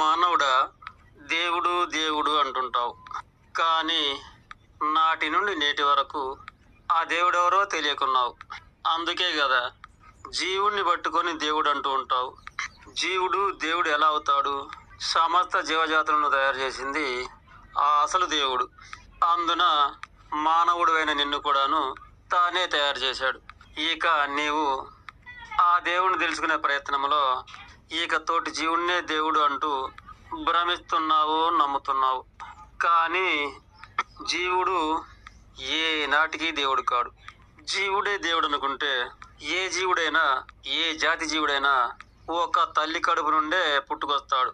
మానవుడా దేవుడు దేవుడు అంటుంటావు. కానీ నాటి నుండి నేటి వరకు ఆ దేవుడెవరో తెలియకున్నావు. అందుకే కదా జీవుణ్ణి పట్టుకొని దేవుడు అంటూ ఉంటావు. జీవుడు దేవుడు ఎలా అవుతాడు? సమస్త జీవజాతులను తయారు చేసింది ఆ అసలు దేవుడు. అందున మానవుడైన నిన్ను కూడాను తానే తయారు చేశాడు. ఇక నీవు ఆ దేవుణ్ణి తెలుసుకునే ప్రయత్నంలో ఈక తోటి జీవుణ్ణే దేవుడు అంటూ భ్రమిస్తున్నావు నమ్ముతున్నావు. కానీ జీవుడు ఏ నాటికి దేవుడు కాడు. జీవుడే దేవుడు అనుకుంటే ఏ జీవుడైనా ఏ జాతి జీవుడైనా ఒక తల్లి కడుపు నుండే పుట్టుకొస్తాడు.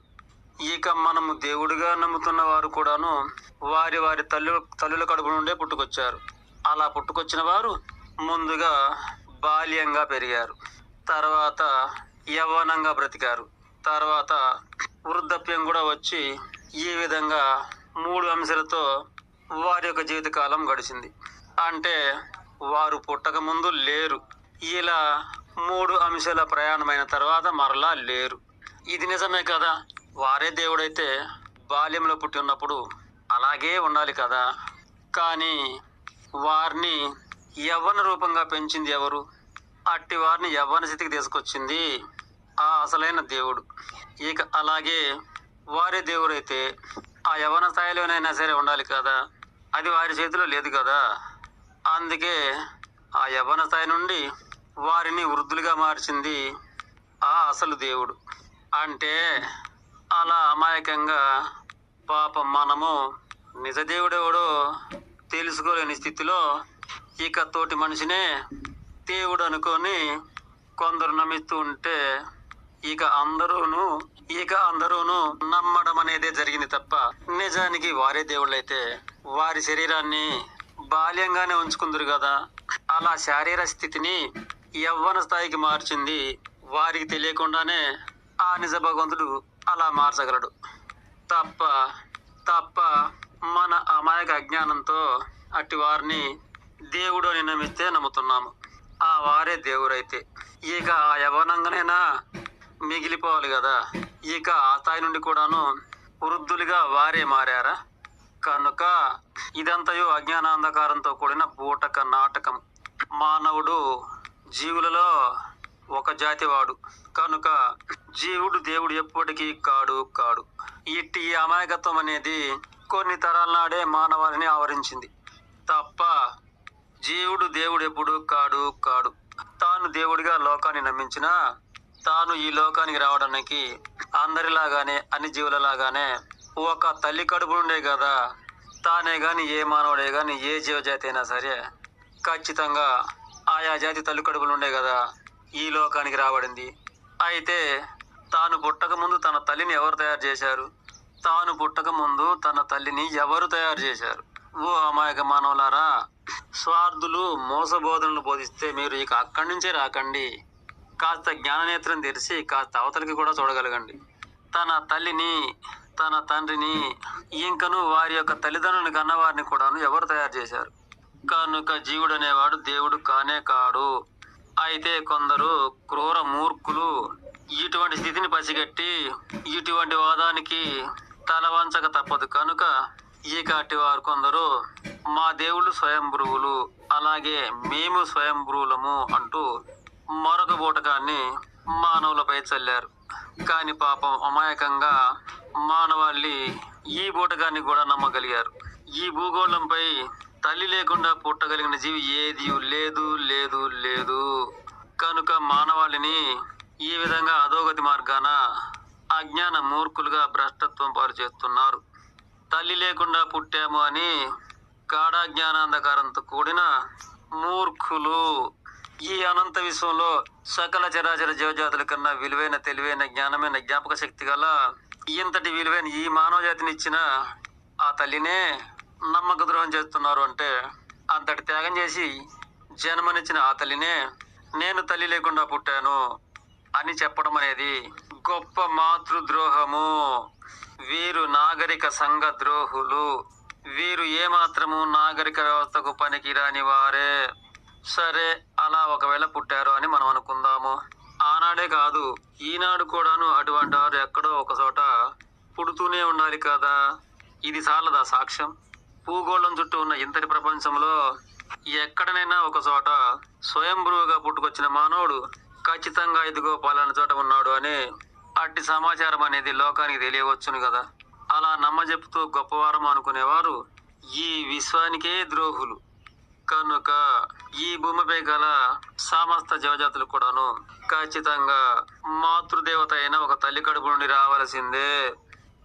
ఇక మనము దేవుడిగా నమ్ముతున్న వారు కూడాను వారి వారి తల్లి తల్లుల కడుపు నుండే పుట్టుకొచ్చారు. అలా పుట్టుకొచ్చిన వారు ముందుగా బాల్యంగా పెరిగారు. తర్వాత యవనంగా బ్రతికారు. తర్వాత వృద్ధాప్యం కూడా వచ్చి ఈ విధంగా మూడు అంశాలతో వారి యొక్క జీవితకాలం గడిచింది. అంటే వారు పుట్టక ముందు లేరు. ఇలా మూడు అంశాల ప్రయాణమైన తర్వాత మరలా లేరు. ఇది నిజమే కదా? వారే దేవుడైతే బాల్యంలో పుట్టి ఉన్నప్పుడు అలాగే ఉండాలి కదా? కానీ వారిని యవ్వన రూపంగా పెంచింది ఎవరు? అట్టి వారిని యవ్వన స్థితికి తీసుకొచ్చింది ఆ అసలైన దేవుడు. ఇక అలాగే వారే దేవుడైతే ఆ యవన స్థాయిలోనైనా సరే ఉండాలి కదా? అది వారి చేతిలో లేదు కదా? అందుకే ఆ యవన స్థాయి నుండి వారిని వృద్ధులుగా మార్చింది ఆ అసలు దేవుడు. అంటే అలా అమాయకంగా పాపం మనము నిజ దేవుడెవడో తెలుసుకోలేని స్థితిలో ఇక తోటి మనిషినే దేవుడు అనుకొని కొందరు నమ్మిస్తూ ఉంటే ఇక అందరూను ఇక అందరూను నమ్మడం అనేదే జరిగింది తప్ప నిజానికి వారే దేవుళ్ళైతే వారి శరీరాన్ని బాల్యంగానే ఉంచుకుందరు కదా. అలా శారీర స్థితిని యవ్వన స్థాయికి మార్చింది వారికి తెలియకుండానే ఆ నిజ భగవంతుడు అలా మార్చగలడు. తప్ప తప్ప మన అమాయక అజ్ఞానంతో అట్టి వారిని దేవుడు అని నమ్మిస్తే నమ్ముతున్నాము. ఆ వారే దేవుడైతే ఇక ఆ యవనంగానైనా మిగిలిపోవాలి కదా. ఇక ఆ స్థాయి నుండి కూడాను వృద్ధులుగా వారే మారారా? కనుక ఇదంతయు అజ్ఞానాంధకారంతో కూడిన బూటక నాటకం. మానవుడు జీవులలో ఒక జాతివాడు. కనుక జీవుడు దేవుడు ఎప్పటికీ కాడు కాడు. ఇట్టి అమాయకత్వం అనేది కొన్ని తరాల నాడే మానవాళిని ఆవరించింది. తప్ప జీవుడు దేవుడు ఎప్పుడు కాడు కాడు. తాను దేవుడిగా లోకాన్ని నమ్మించినా తాను ఈ లోకానికి రావడానికి అందరిలాగానే అన్ని జీవులలాగానే ఒక తల్లి కడుపు నుండే కదా తానే గాని ఏ మానవుడే గాని ఏ జీవజాతి అయినా సరే ఖచ్చితంగా ఆయా జాతి తల్లి కడుపు నుండే కదా ఈ లోకానికి రాబడింది. అయితే తాను పుట్టక ముందు తన తల్లిని ఎవరు తయారు చేశారు? తాను పుట్టక ముందు తన తల్లిని ఎవరు తయారు చేశారు? ఓ అమాయక మానవులారా స్వార్థులు మోసబోధనలు బోధిస్తే మీరు ఇక అక్కడి నుంచే రాకండి. కాస్త జ్ఞాననేత్రం తెరిచి కాస్త అవతలికి కూడా చూడగలగండి. తన తల్లిని తన తండ్రిని ఇంకను వారి యొక్క తల్లిదండ్రులను కన్నవారిని కూడాను ఎవరు తయారు చేశారు? కనుక జీవుడు అనేవాడు దేవుడు కానే కాడు. అయితే కొందరు క్రూర మూర్ఖులు ఇటువంటి స్థితిని పసిగట్టి ఇటువంటి వాదానికి తల వంచక తప్పదు. కనుక ఈ కాటి వారు కొందరు మా దేవుళ్ళు స్వయంభృవులు అలాగే మేము స్వయంభృవులము అంటూ మరొక బూటకాన్ని మానవులపై చల్లారు. కాని పాపం అమాయకంగా మానవాళి ఈ బూటకాన్ని కూడా నమ్మగలిగారు. ఈ భూగోళంపై తల్లి లేకుండా పుట్టగలిగిన జీవి ఏది లేదు లేదు లేదు. కనుక మానవాళిని ఈ విధంగా అధోగతి మార్గాన అజ్ఞాన మూర్ఖులుగా భ్రష్టత్వం పాలు చేస్తున్నారు. తల్లి లేకుండా పుట్టాము అని కాడా జ్ఞానాంధకారంతో కూడిన మూర్ఖులు ఈ అనంత విశ్వంలో సకల చరాచర జీవజాతుల కన్నా విలువైన తెలివైన జ్ఞానమైన జ్ఞాపక శక్తి గల ఇంతటి విలువైన ఈ మానవ జాతిని ఇచ్చిన ఆ తల్లినే నమ్మక ద్రోహం చేస్తున్నారు అంటే అంతటి త్యాగం చేసి జన్మనిచ్చిన ఆ తల్లినే నేను తల్లి లేకుండా పుట్టాను అని చెప్పడం అనేది గొప్ప మాతృద్రోహము. వీరు నాగరిక సంఘ ద్రోహులు. వీరు ఏమాత్రము నాగరిక వ్యవస్థకు పనికిరాని వారే. సరే అలా ఒకవేళ పుట్టారు అని మనం అనుకుందాము. ఆనాడే కాదు ఈనాడు కూడాను అటువంటి వారు ఎక్కడో ఒక చోట పుడుతూనే ఉండాలి కదా. ఇది చాలదా సాక్ష్యం? భూగోళం చుట్టూ ఉన్న ఇంతటి ప్రపంచంలో ఎక్కడనైనా ఒక చోట స్వయంభ్రువుగా పుట్టుకొచ్చిన మానవుడు ఖచ్చితంగా ఇదిగో పలానా చోట ఉన్నాడు అని అట్టి సమాచారం అనేది లోకానికి తెలియవచ్చును కదా. అలా నమ్మజెపుతూ గొప్పవారం అనుకునేవారు ఈ విశ్వానికే ద్రోహులు. కనుక ఈ భూమిపై గల సమస్త జీవజాతులు కూడాను ఖచ్చితంగా మాతృదేవత అయిన ఒక తల్లి కడుపు నుండి రావాల్సిందే.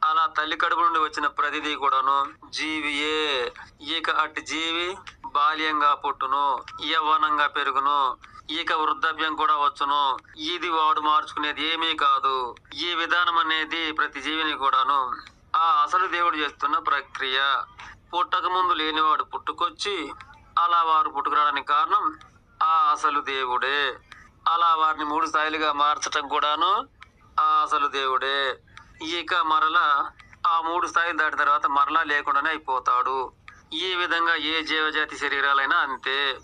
అలా తల్లి కడుపు నుండి వచ్చిన ప్రతిదీ కూడాను జీవియే ఇక అట్టి జీవి బాల్యంగా పుట్టును యవ్వనంగా పెరుగును ఇక వృద్ధాప్యం కూడా వచ్చును. ఇది వాడు మార్చుకునేది ఏమీ కాదు. ఈ విధానం అనేది ప్రతి జీవిని కూడాను ఆ అసలు దేవుడు చేస్తున్న ప్రక్రియ. పుట్టక ముందు లేనివాడు పుట్టుకొచ్చి అలా వారు పుట్టుకురావడానికి కారణం ఆ అసలు దేవుడే. అలా వారిని మూడు స్థాయిలుగా మార్చటం కూడాను ఆ అసలు దేవుడే. ఇక మరలా ఆ మూడు స్థాయిలు దాటిన తర్వాత మరలా లేకుండానే అయిపోతాడు. ఈ విధంగా ఏ జీవజాతి శరీరాలైనా అంతే.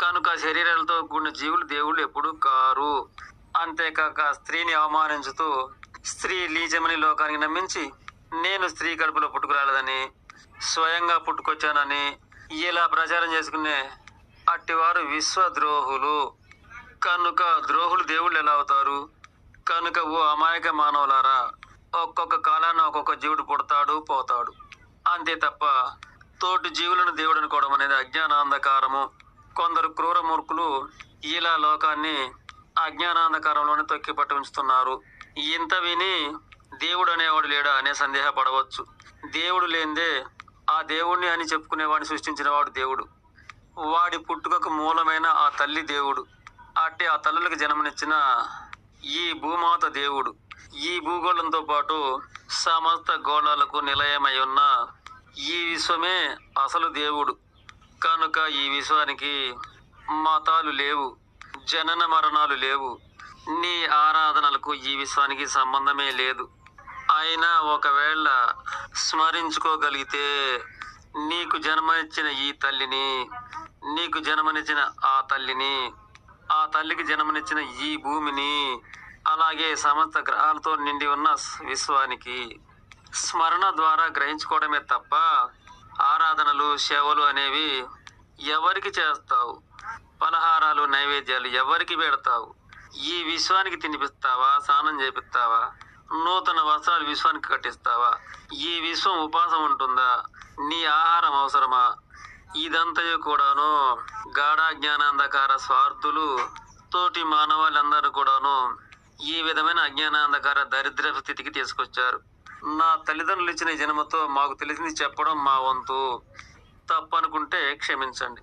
కనుక శరీరాలతో కూడిన జీవులు దేవుళ్ళు ఎప్పుడు కారు. అంతేకాక స్త్రీని అవమానించుతూ స్త్రీ లీజమని లోకానికి నమ్మించి నేను స్త్రీ కడుపులో పుట్టుకురాలేదని స్వయంగా పుట్టుకొచ్చానని ఇలా ప్రచారం చేసుకునే అట్టివారు విశ్వద్రోహులు. కనుక ద్రోహులు దేవుళ్ళు ఎలా అవుతారు? కనుక ఓ అమాయక మానవులారా ఒక్కొక్క కాలాన ఒక్కొక్క జీవుడు పుడతాడు పోతాడు. అంతే తప్ప తోటి జీవులను దేవుడు అనుకోవడం అనేది అజ్ఞానాంధకారము. కొందరు క్రూర మూర్ఖులు ఇలా లోకాన్ని అజ్ఞానాంధకారంలోనే తొక్కి పట్టి ఉంచుతున్నారు ఇంత విని దేవుడు అనేవాడు లేడా అనే సందేహపడవచ్చు. దేవుడు లేనిదే ఆ దేవుణ్ణి అని చెప్పుకునేవాడిని సృష్టించిన వాడు దేవుడు. వాడి పుట్టుకకు మూలమైన ఆ తల్లి దేవుడు. అట్టి ఆ తల్లులకు జన్మనిచ్చిన ఈ భూమాత దేవుడు. ఈ భూగోళంతో పాటు సమస్త గోళాలకు నిలయమై ఉన్న ఈ విశ్వమే అసలు దేవుడు. కనుక ఈ విశ్వానికి మతాలు లేవు జనన మరణాలు లేవు. నీ ఆరాధనలకు ఈ విశ్వానికి సంబంధమే లేదు. అయినా ఒకవేళ స్మరించుకోగలిగితే నీకు జన్మనిచ్చిన ఈ తల్లిని నీకు జన్మనిచ్చిన ఆ తల్లిని ఆ తల్లికి జన్మనిచ్చిన ఈ భూమిని అలాగే సమస్త గ్రహాలతో నిండి ఉన్న విశ్వానికి స్మరణ ద్వారా గ్రహించుకోవడమే తప్ప ఆరాధనలు సేవలు అనేవి ఎవరికి చేస్తావు? పలహారాలు నైవేద్యాలు ఎవరికి పెడతావు? ఈ విశ్వానికి తినిపిస్తావా? స్నానం చేపిస్తావా? నూతన వస్త్రాలు విశ్వానికి కట్టిస్తావా? ఈ విశ్వం ఉపాసం ఉంటుందా? నీ ఆహారం అవసరమా? ఇదంతయు కూడాను గాఢ జ్ఞానాంధకార స్వార్థులు తోటి మానవాళ్ళందరూ కూడాను ఈ విధమైన అజ్ఞానాంధకార దరిద్ర స్థితికి తీసుకొచ్చారు. నా తల్లిదండ్రులు ఇచ్చిన జన్మతో మాకు తెలిసింది చెప్పడం మా వంతు. తప్పనుకుంటే క్షమించండి.